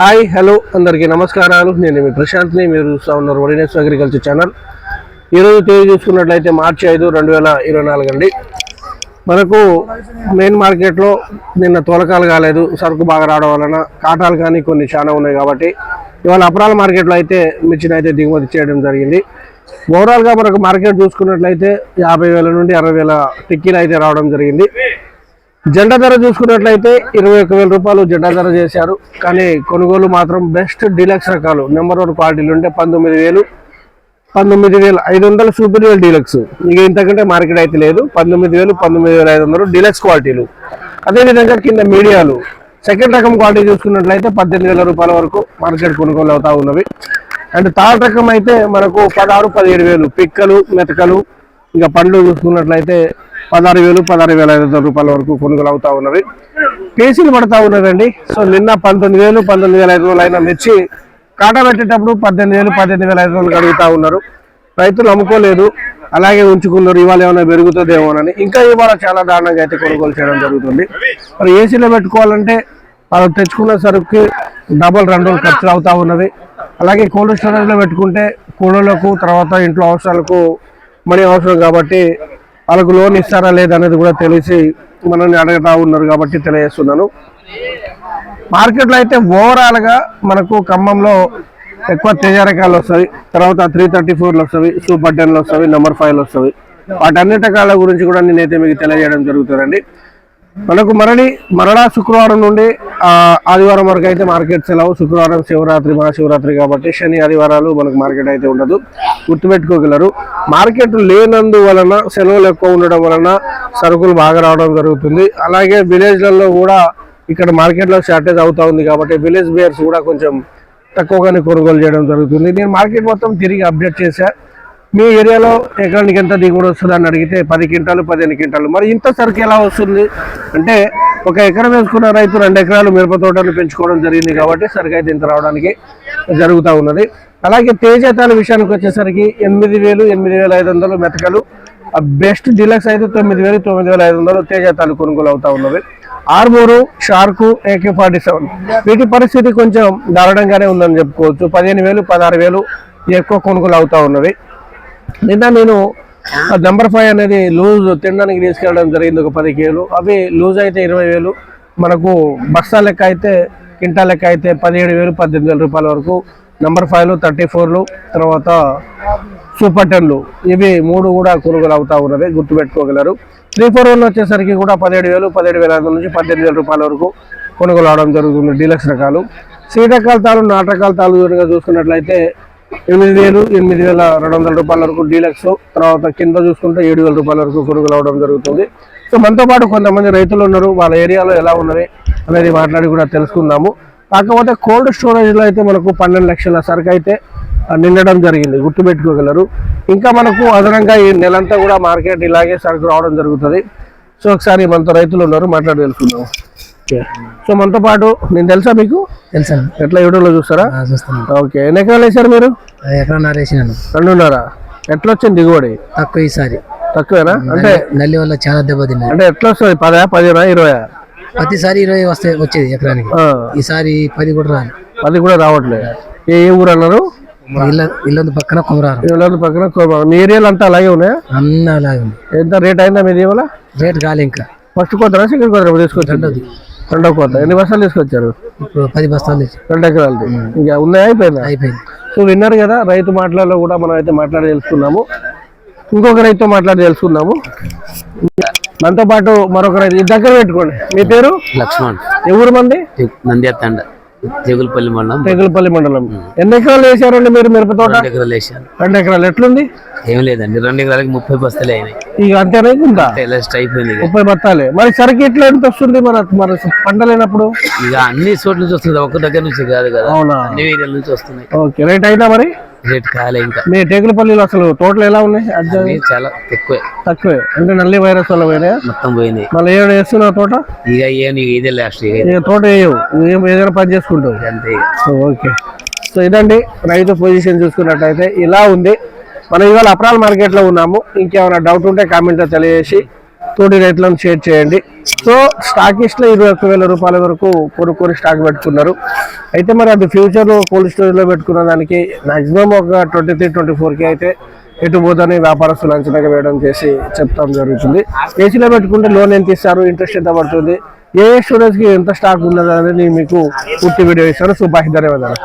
Hi hello అందరికీ నమస్కారాలు. నేను మీ ప్రశాంత్ని మీరు చూస్తూ ఉన్నారు వడినెస్ అగ్రికల్చర్ ఛానల్. ఈరోజు తేదీ చూసుకున్నట్లయితే మార్చి ఐదు రెండు వేల ఇరవై నాలుగు అండి. మనకు మెయిన్ మార్కెట్లో నిన్న తోలకాలు కాలేదు సరుకు బాగా రావడం వలన కాటాలు కానీ కొన్ని చాలా ఉన్నాయి కాబట్టి ఇవాళ అపరాల మార్కెట్లో అయితే మిర్చిని అయితే దిగుమతి చేయడం జరిగింది. ఓవరాల్గా మనకు మార్కెట్ చూసుకున్నట్లయితే యాభై వేల నుండి అరవై వేల టిక్కీలు అయితే రావడం జరిగింది. జెండా ధర చూసుకున్నట్లయితే ఇరవై ఒక్క వేల రూపాయలు జెండా ధర చేశారు. కానీ కొనుగోలు మాత్రం బెస్ట్ డీలక్స్ రకాలు. నెంబర్ వన్ క్వాలిటీలు ఉంటే పంతొమ్మిది వేలు పంతొమ్మిది వేలు ఐదు వందల సూపీరియర్ డీలక్స్. ఇక ఇంతకంటే మార్కెట్ అయితే లేదు. పంతొమ్మిది వేలు పంతొమ్మిది వేల ఐదు వందలు డీలక్స్ క్వాలిటీలు. అదేవిధంగా కింద మీడియాలు. సెకండ్ రకం క్వాలిటీ చూసుకున్నట్లయితే పద్దెనిమిది వేల రూపాయల వరకు మార్కెట్ కొనుగోలు అవుతా ఉన్నవి. అండ్ థర్డ్ రకం అయితే మనకు పదహారు పదిహేడు వేలు. పిక్కలు మెతకలు ఇంకా పండ్లు చూసుకున్నట్లయితే పదహారు వేలు పదహారు వేల ఐదు వందల రూపాయల వరకు కొనుగోలు అవుతా ఉన్నవి. కేసీలు పడతా ఉన్నదండి. సో నిన్న పంతొమ్మిది వేలు పంతొమ్మిది వేల ఐదు వందలు అయినా మిర్చి కాటా పెట్టేటప్పుడు పద్దెనిమిది వేలు పద్దెనిమిది వేల ఐదు వందలు అడుగుతా ఉన్నారు. రైతులు అమ్ముకోలేదు అలాగే ఉంచుకున్నారు. ఇవాళ ఏమైనా పెరుగుతుందేమోనని. ఇంకా ఇవాళ చాలా దారుణంగా అయితే కొనుగోలు చేయడం జరుగుతుంది. మరి ఏసీలో పెట్టుకోవాలంటే వాళ్ళు తెచ్చుకున్న సరుకుకి డబల్ రెండు రోజులు ఖర్చులు అవుతా ఉన్నది అలాగే కోల్డ్ స్టోరేజ్లో పెట్టుకుంటే కూడలకు తర్వాత ఇంట్లో అవసరాలకు మనీ అవసరం కాబట్టి వాళ్ళకు లోన్ ఇస్తారా లేదా అనేది కూడా తెలిసి మనల్ని అడగతా ఉన్నారు కాబట్టి తెలియజేస్తున్నాను. మార్కెట్లో అయితే ఓవరాల్గా మనకు ఖమ్మంలో ఎక్కువ తేజ రకాలు వస్తాయి. తర్వాత త్రీ థర్టీ ఫోర్లు వస్తాయి. సూపర్ టెన్లు వస్తాయి. నెంబర్ ఫైవ్లు వస్తాయి. వాటన్నిటి రకాల గురించి కూడా నేనైతే మీకు తెలియజేయడం జరుగుతుందండి. మనకు మరలి మరలా శుక్రవారం నుండి ఆదివారం వరకు అయితే మార్కెట్ సెలవు. శుక్రవారం శివరాత్రి మహాశివరాత్రి కాబట్టి శని ఆదివారాలు మనకు మార్కెట్ అయితే ఉండదు. గుర్తుపెట్టుకోగలరు. మార్కెట్ లేనందువలన సెలవులు ఎక్కువ ఉండడం వలన సరుకులు బాగా రావడం జరుగుతుంది. అలాగే విలేజ్లలో కూడా ఇక్కడ మార్కెట్లో షార్టేజ్ అవుతూ ఉంది కాబట్టి విలేజ్ బేర్స్ కూడా కొంచెం తక్కువగానే కొనుగోలు చేయడం జరుగుతుంది. నేను మార్కెట్ మొత్తం తిరిగి అప్డేట్ చేశాను మీ ఏరియాలో ఎకరానికి ఎంత దిగుబడి వస్తుంది అని అడిగితే పది క్వింటాలు పదిహేను క్వింటాలు. మరి ఇంత సరుకు ఎలా వస్తుంది? అంటే ఒక ఎకరం వేసుకున్న రైతు రెండు ఎకరాలు మిరప తోటలు పెంచుకోవడం జరిగింది కాబట్టి సరుకు అయితే ఇంత రావడానికి జరుగుతూ ఉన్నది. అలాగే తేజతాల విషయానికి వచ్చేసరికి ఎనిమిది వేలు ఎనిమిది వేల ఐదు వందలు మెతకలు. బెస్ట్ డీలక్స్ అయితే తొమ్మిది వేలు తొమ్మిది వేల ఐదు వందలు తేజాతాలు కొనుగోలు అవుతా ఉన్నవి Armoor shark AK forty seven. వీటి పరిస్థితి కొంచెం దారుణంగానే ఉందని చెప్పుకోవచ్చు. పదిహేను వేలు పదహారు వేలు ఎక్కువ కొనుగోలు అవుతా ఉన్నవి. నిన్న నేను నెంబర్ ఫైవ్ అనేది లూజ్ తినడానికి తీసుకెళ్ళడం జరిగింది ఒక పది కేలు. అవి లూజ్ అయితే ఇరవై వేలు మనకు బస్తా లెక్క అయితే కింటా లెక్క అయితే పదిహేడు వేలు పద్దెనిమిది వేల రూపాయల వరకు. నెంబర్ ఫైవ్లు థర్టీ ఫోర్లు తర్వాత సూపర్ టెన్లు. ఇవి మూడు కూడా కొనుగోలు అవుతా ఉన్నవి గుర్తుపెట్టుకోగలరు. త్రీ ఫోర్ వన్ వచ్చేసరికి కూడా పదిహేడు వేలు పదిహేడు వేల ఐదు నుంచి పద్దెనిమిది వేల రూపాయల వరకు కొనుగోలు అవడం జరుగుతుంది డీలక్స్ రకాలు. సీడ్ రకాల తాలు నాటు రకాల తాలు చూసుకున్నట్లయితే ఎనిమిది వేలు ఎనిమిది వేల రెండు వందల రూపాయల వరకు డీలక్స్. తర్వాత కింద చూసుకుంటే ఏడు వేల రూపాయల వరకు కొనుగోలు అవడం జరుగుతుంది. సో మనతో పాటు కొంతమంది రైతులు ఉన్నారు. వాళ్ళ ఏరియాలో ఎలా ఉన్నవి అనేది మాట్లాడి కూడా తెలుసుకుందాము. కాకపోతే కోల్డ్ స్టోరేజ్లో అయితే మనకు పన్నెండు లక్షల సరుకు అయితే నిండడం జరిగింది. గుర్తుపెట్టుకోగలరు. ఇంకా మనకు అదనంగా ఈ నెలంతా కూడా మార్కెట్ ఇలాగే సరుకు రావడం జరుగుతుంది. సో ఒకసారి మనతో రైతులు ఉన్నారు మాట్లాడి తెలుసుకుందాం ఓకే. సో మనతో పాటు నేను తెలుసా మీకు? తెలుసా ఎట్లా యూట్యూబ్లో చూస్తారా? ఓకే. ఎన్ని ఎకరాలు వేశారు మీరు? ఎక్కడ నారేసినాను రెండున్నర. ఎట్లా వచ్చింది దిగుబడి? తక్కువ ఈసారి. తక్కువేనా? అంటే నల్లి వల్ల చాలా దెబ్బతిన్నాయి. అంటే ఎట్లా వస్తుంది? పదా పదినా ఇరవై ప్రతిసారి ఇరవై వస్తే వచ్చేది ఎకరానికి. ఈసారి పది కూడా రాదు అది కూడా రావట్లేదు. ఏ ఏ ఊరు అన్నారు? మా ఇళ్ళ ఇల్లు పక్కన కొమరారు. ఇళ్ళ పక్కన కోమ- మీ ఏరియాలు అంతా అలాగే ఉన్నాయా? అన్న అలాగే ఉంది ఎంత రేట్ అయిందా మీది ఇవాళ? రేట్ కాలే ఇంకా. ఫస్ట్ కోతరా సెకండ్ కోతరా తీసుకొచ్చారు రెండోది. రెండో కోత. ఎన్ని బస్తాలు తీసుకొచ్చారు? ఇప్పుడు పది బస్తాలు రెండు ఎకరాలది. ఇంకా ఉన్నాయా అయిపోయిందా అయిపోయింది సో విన్నారు కదా రైతు మాటలలో కూడా మనం అయితే మాట్లాడి తెలుసుకున్నాము ఇంకొక రైతుతో మాట్లాడి తెలుసుకుందాము మనతో పాటు మరొక రైతు దగ్గర పెట్టుకోండి. మీ పేరు? లక్ష్మణ్. ఎవరు మంది? నంద్యాల తండ. తెగులపల్లి మండలం. తెగులపల్లి మండలం. ఎన్ని ఎకరాలు వేసారండి మీరు మిరప తోట? రెండు ఎకరాలు వేసాను రెండు ఎకరాలు. ఎట్లుంది? ఏం లేదండి. రెండు ఎకరాలకి ముప్పై బస్తాలు అయినాయి. ఇక అంతేనా ఉందా టెలస్ట్ అయిపోయింది. ముప్పై బత్తాలే మరి సరికి ఎట్లా ఎంత వస్తుంది మన మన పంట లేనప్పుడు? ఇక అన్ని చోట్ల నుంచి వస్తుంది. ఒక్క దగ్గర నుంచి కాదు కదా. అవునా? అన్ని ఏరియాల నుంచి వస్తున్నాయి. ఓకే. రేట్ అయినా మరి? రేట్ కాలే ఇంకా. మీ టేకులపల్లిలో అసలు తోటలు ఎలా ఉన్నాయి? చాలా తక్కువే. తక్కువే. అంటే నల్లి వైరస్ వల్ల పోయినాయా? మొత్తం పోయింది. మళ్ళీ ఏడు వేస్తున్నావు తోట? ఇక ఏం ఇక ఇదే లాస్ట్ ఇక. తోట వేయవు. ఏం ఏదైనా పని చేసుకుంటావు. అంతే ఓకే. సో ఇదండి రైతు పొజిషన్ చూసుకున్నట్టయితే ఇలా ఉంది. మనం ఇవాళ అప్రాల్ మార్కెట్లో ఉన్నాము. ఇంకేమైనా డౌట్ ఉంటే కామెంట్లో తెలియజేసి తోటి రైతులను షేర్ చేయండి. సో స్టాకిస్ట్లో ఇరవై ఒక్క వేల రూపాయల వరకు కొనుక్కొని స్టాక్ పెట్టుకున్నారు. అయితే మరి అది ఫ్యూచర్లో కోల్డ్ స్టోరేజ్లో పెట్టుకున్న దానికి మాక్సిమం ఒక ట్వంటీ త్రీ ట్వంటీ ఫోర్కి అయితే ఎటు పోదని వ్యాపారస్తులు అంచనాగా వేయడం చేసి చెప్తాం జరుగుతుంది. ఏసీలో పెట్టుకుంటే లోన్ ఎంత ఇస్తారు ఇంట్రెస్ట్ ఎంత పడుతుంది ఏ స్టూడెంట్స్కి ఎంత స్టాక్ ఉన్నది అనేది మీకు పూర్తి వీడియో ఇస్తాను. సో ధన్యవాదాలు.